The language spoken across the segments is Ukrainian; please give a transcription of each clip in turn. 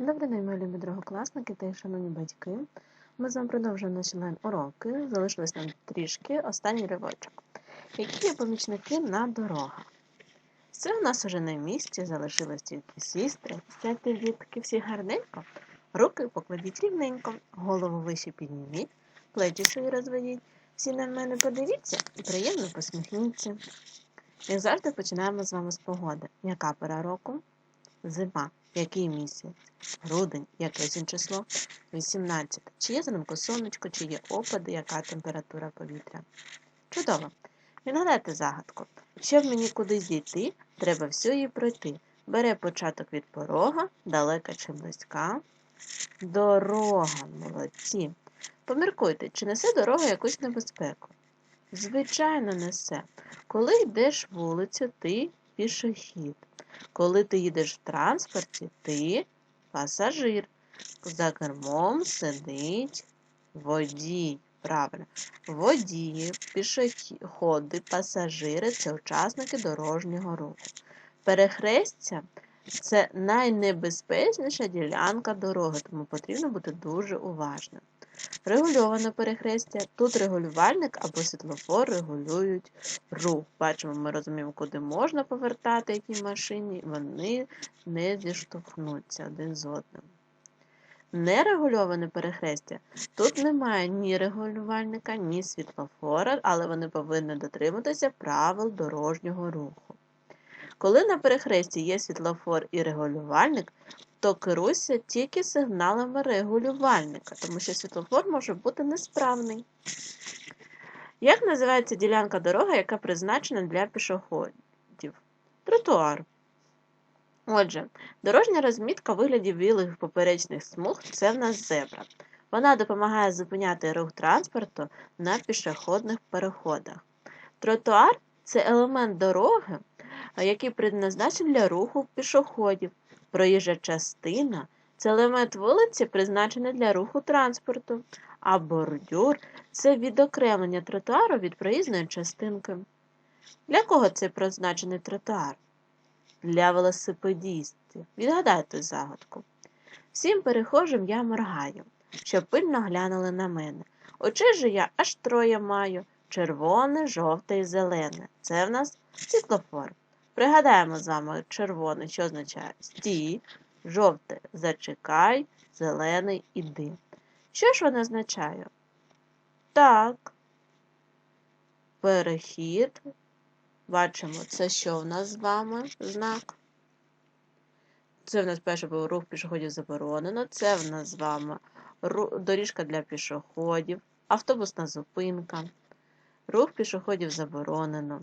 Добрий день, мої любі другокласники та шановні батьки. Ми з вами продовжуємо наші онлайн-уроки. Залишилось нам трішки останній ривочок. Які є помічники на дорогах? Це у нас уже на місці, залишилось тільки сісти. Сядьте дітки всі гарненько, руки покладіть рівненько, голову вище підніміть, плечі свої розведіть. Всі на мене подивіться і приємно посміхніться. Як завжди починаємо з вами з погоди. Яка пора року? Зима. Який місяць? Грудень, яке сьогодні число? 18. Чи є зранку сонечко, чи є опади, яка температура повітря? Чудово. Відгадайте загадку. Щоб мені кудись дійти, треба всю її пройти. Бере початок від порога, далека чи близька. Дорога, молодці. Поміркуйте, чи несе дорога якусь небезпеку? Звичайно, несе. Коли йдеш вулицю, ти пішохід. Коли ти їдеш в транспорті, ти пасажир. За кермом сидить водій. Правильно. Водії, пішоходи, пасажири це учасники дорожнього руху. Перехрестя це найнебезпечніша ділянка дороги, тому потрібно бути дуже уважним. Регульоване перехрестя. Тут регулювальник або світлофор регулюють рух. Бачимо, ми розуміємо, куди можна повертати якій машині, вони не зіштовхнуться один з одним. Нерегульоване перехрестя. Тут немає ні регулювальника, ні світлофора, але вони повинні дотримуватися правил дорожнього руху. Коли на перехресті є світлофор і регулювальник, то керуйся тільки сигналами регулювальника, тому що світлофор може бути несправний. Як називається ділянка дороги, яка призначена для пішоходів? Тротуар. Отже, дорожня розмітка вигляді білих поперечних смуг це в нас зебра. Вона допомагає зупиняти рух транспорту на пішохідних переходах. Тротуар це елемент дороги, який предназначений для руху пішоходів. Проїжджа частина це елемент вулиці, призначений для руху транспорту, а бордюр це відокремлення тротуару від проїзної частинки. Для кого це призначений тротуар? Для велосипедістів. Відгадайте загадку. Всім перехожим я моргаю, щоб пильно глянули на мене. Очей же я аж троє маю червоне, жовте і зелене. Це в нас світлофор. Пригадаємо з вами червоне, що означає стій, жовте зачекай, зелений іди. Що ж воно означає? Так. Перехід. Бачимо, це що в нас з вами знак? Це в нас перший був рух пішоходів заборонено. Це в нас з вами доріжка для пішоходів, автобусна зупинка. Рух пішоходів заборонено.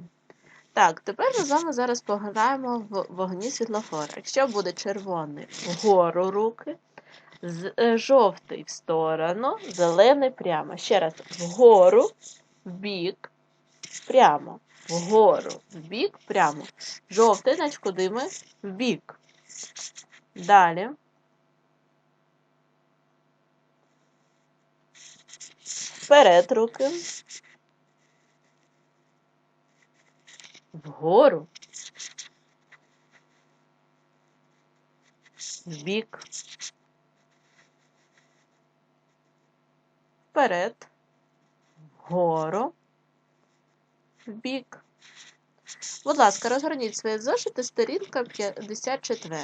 Так, тепер ми з вами зараз пограємо в вогні світлофора. Якщо буде червоний вгору руки, жовтий в сторону, зелений прямо. Ще раз, вгору, в бік, прямо. Вгору, в бік, прямо. Жовтий, значить, куди ми? В бік. Далі. Вперед руки. Вгору, вбік, вперед, вгору, вбік. Будь ласка, розгорніть своє зошити, сторінка 54.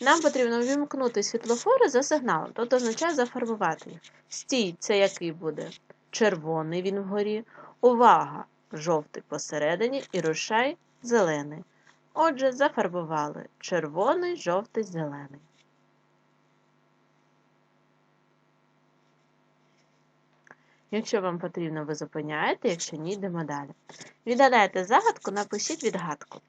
Нам потрібно вімкнути світлофори за сигналом, тобто означає зафарбувати їх. Стій, це який буде? Червоний він вгорі. Увага! Жовтий посередині і рушай зелений. Отже, зафарбували червоний, жовтий, зелений. Якщо вам потрібно, ви зупиняєте, якщо ні, йдемо далі. Відгадайте загадку, напишіть відгадку.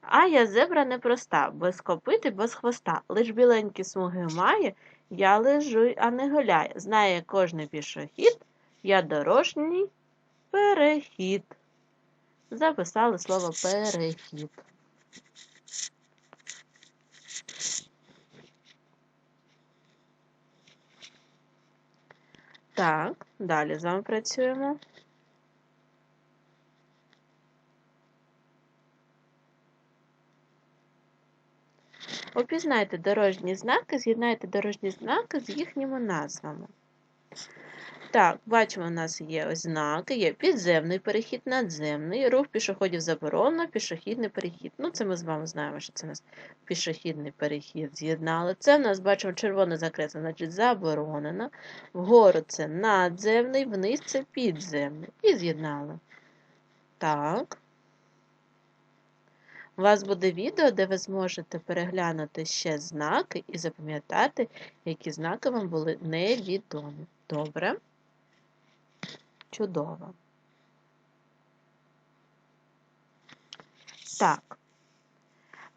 А я зебра непроста, без копити, без хвоста. Лиш біленькі смуги має, я лежу, а не гуляю. Знає кожний пішохід, я дорожній Перехід. Записали слово перехід. Так, далі з вами працюємо. Опізнайте дорожні знаки, з'єднайте дорожні знаки з їхніми назвами. Так, бачимо, у нас є ось знаки, є підземний перехід, надземний, рух пішоходів заборонено, пішохідний перехід. Ну, це ми з вами знаємо, що це у нас пішохідний перехід з'єднали. Це в нас, бачимо, червоне закреслено, значить заборонено. Вгору це надземний, вниз це підземний. І з'єднали. Так. У вас буде відео, де ви зможете переглянути ще знаки і запам'ятати, які знаки вам були невідомі. Добре? Чудово. Так.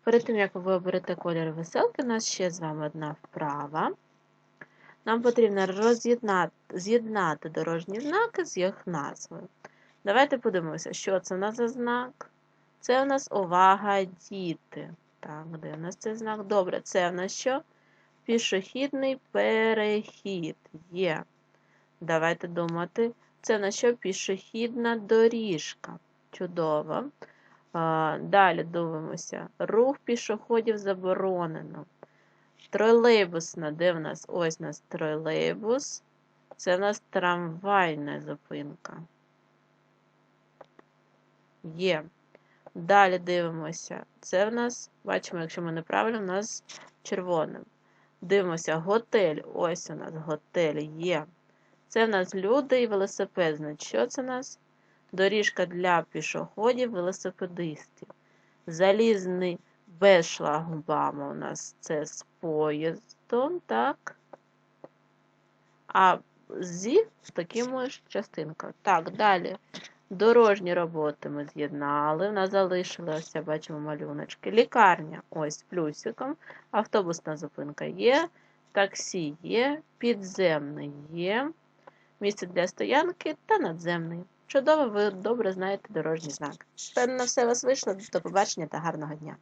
Перед тим, як ви оберете колір веселки, у нас ще з вами одна вправа. Нам потрібно роз'єднати з'єднати дорожні знаки з їх назвою. Давайте подивимося, що це у нас за знак. Це у нас увага діти. Так, де у нас цей знак? Добре, це у нас що? Пішохідний перехід є. Давайте думати. Це на що пішохідна доріжка. Чудово. Далі дивимося. Рух пішоходів заборонено. Тролейбусна, де в нас? Ось у нас тролейбус. Це в нас трамвайна зупинка. Є. Далі дивимося. Це в нас, бачимо, якщо ми неправильно, у нас червоним. Дивимося, готель. Ось у нас готель є. Це в нас люди і велосипед. Значить, що це у нас? Доріжка для пішоходів, велосипедистів. Залізний без шлагбауму у нас це з поїздом, так? А зі такими ж частинками. Так, далі. Дорожні роботи ми з'єднали. У нас залишилося, бачимо, малюночки. Лікарня ось плюсиком. Автобусна зупинка є. Таксі є, підземний є, місце для стоянки та надземний. Чудово, ви добре знаєте дорожній знак. Певно, все вас вийшло. До побачення та гарного дня!